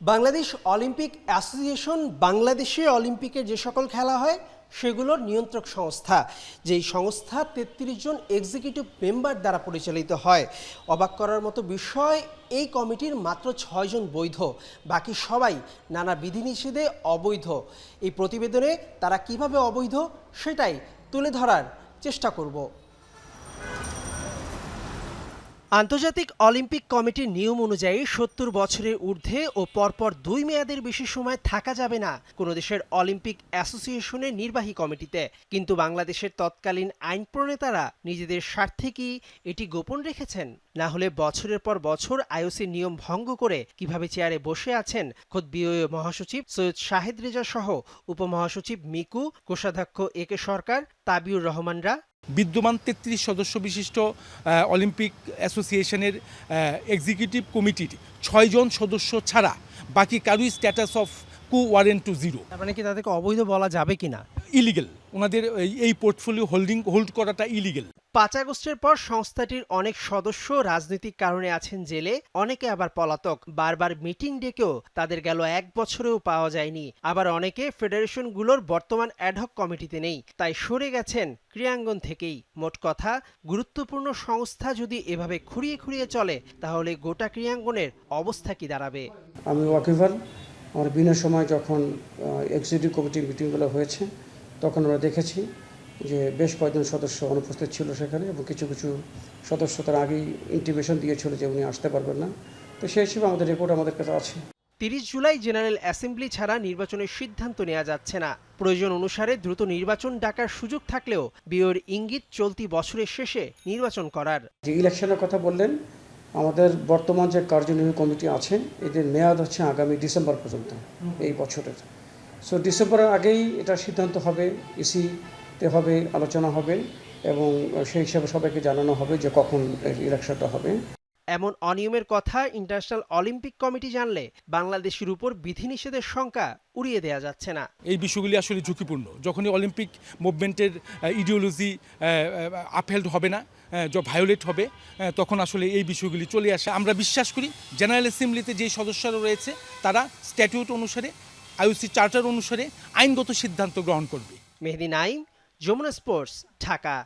Bangladesh Olympic association বাংলাদেশে অলিম্পিকের যে সকল খেলা হয়, সেগুলোর নিয়ন্ত্রক সংস্থা, যেই সংস্থা তেত্রিশ জন এক্সিকিউটিভ মেম্বার দ্বারা পরিচালিত হয়। অবাক করার মতো বিষয়, এই কমিটির মাত্র ছয়জন বৈধ, বাকি সবাই নানা বিধিনিষেধে অবৈধ। এই প্রতিবেদনে তারা কীভাবে অবৈধ, সেটাই তুলে ধরার চেষ্টা করব। আন্তর্জাতিক অলিম্পিক কমিটির নিয়ম অনুযায়ী সত্তর বছরের ঊর্ধ্বে ও পরপর দুই মেয়াদের বেশি সময় থাকা যাবে না কোনো দেশের অলিম্পিক অ্যাসোসিয়েশনের নির্বাহী কমিটিতে। কিন্তু বাংলাদেশের তৎকালীন আইন প্রণেতারা নিজেদের স্বার্থে কি এটি গোপন রেখেছেন? না হলে বছরের পর বছর আইওসির নিয়ম ভঙ্গ করে কীভাবে চেয়ারে বসে আছেন খোদ বিওএ মহাসচিব সৈয়দ শাহেদ রেজা সহ উপমহাসচিব মিকু, কোষাধ্যক্ষ এ কে সরকার, তাবিউর রহমানরা বিদ্যমান তেত্রিশ সদস্য বিশিষ্ট অলিম্পিক অ্যাসোসিয়েশনের এক্সিকিউটিভ কমিটির ছয়জন সদস্য ছাড়া বাকি কারুই status of quo warranto zero মানে কি তাদেরকে অবৈধ বলা যাবে কি না ইলিগেল ওনাদের এই- এই পোর্টফোলিও হোল্ডিং হোল্ড করাটা ইলিগেল পাঁচ আগস্টের পর সংস্থাটির অনেক সদস্য রাজনৈতিক কারণে আছেন জেলে, অনেকে আবার পলাতক। বারবার মিটিং ডেকেও তাদের গেল এক বছরেও পাওয়া যায়নি। আবার অনেকে ফেডারেশনগুলোর বর্তমান অ্যাডহক কমিটিতে নেই। তাই সরে গেছেন ক্রিয়াঙ্গন থেকেই। মোট কথা, গুরুত্বপূর্ণ সংস্থা যদি এভাবে খুঁড়িয়ে খুঁড়িয়ে চলে, তাহলে গোটা ক্রিয়াঙ্গনের অবস্থা কি দাঁড়াবে? আমি ওয়াকিভাল আমার বিভিন্ন সময় যখন এক্সিকিউটিভ কমিটির মিটিংগুলো হয়েছে, তখন আমরা দেখেছি যে বেশ কয়েকজন সদস্য অনুপস্থিত ছিল সেখানে এবং কিছু কিছু সদস্য তার আগেই ইন্টিমেশন দিয়েছিল যে উনি আসতে পারবেন না। তো সেই হিসেবে আমাদের রিপোর্ট আমাদের কাছে আছে। তিরিশ জুলাই জেনারেল অ্যাসেম্বলি ছাড়া নির্বাচনের সিদ্ধান্ত নেওয়া যাচ্ছে না। প্রয়োজন অনুসারে দ্রুত নির্বাচন ডাকার সুযোগ থাকলেও বিওর ইঙ্গিত চলতি বছরের শেষে নির্বাচন করার। যে ইলেকশনের কথা বললেন আমাদের বর্তমান যে কার্যনির্বাহী কমিটি আছে এদের মেয়াদ হচ্ছে আগামী ডিসেম্বর পর্যন্ত এই বছরের। সো ডিসেম্বরের আগেই এটা সিদ্ধান্ত হবে ইসিতে হবে আলোচনা হবে এবং সেই হিসাবে সবাইকে জানানো হবে যে কখন ইলেকশনটা হবে। এমন অনিয়মের কথা ইন্টারন্যাশনাল অলিম্পিক কমিটি জানলে বাংলাদেশের উপর বিধিনিষেধের শঙ্কা উড়িয়ে দেওয়া যাচ্ছে না। এই বিষয়গুলি আসলে ঝুঁকিপূর্ণ। যখনই অলিম্পিক মুভমেন্টের ইডিওলজি আপহেল্ড হবে না ভায়োলেট হবে তখন আসলে এই বিষয়গুলি চলে আসে। আমরা বিশ্বাস করি জেনারেল অ্যাসেম্বলিতে যে সদস্যরা রয়েছে তারা স্ট্যাটিউট অনুসারে আইওসি চার্টার অনুসারে আইনগত সিদ্ধান্ত গ্রহণ করবে। মেহেদি নাইম যমুনা স্পোর্টস ঢাকা।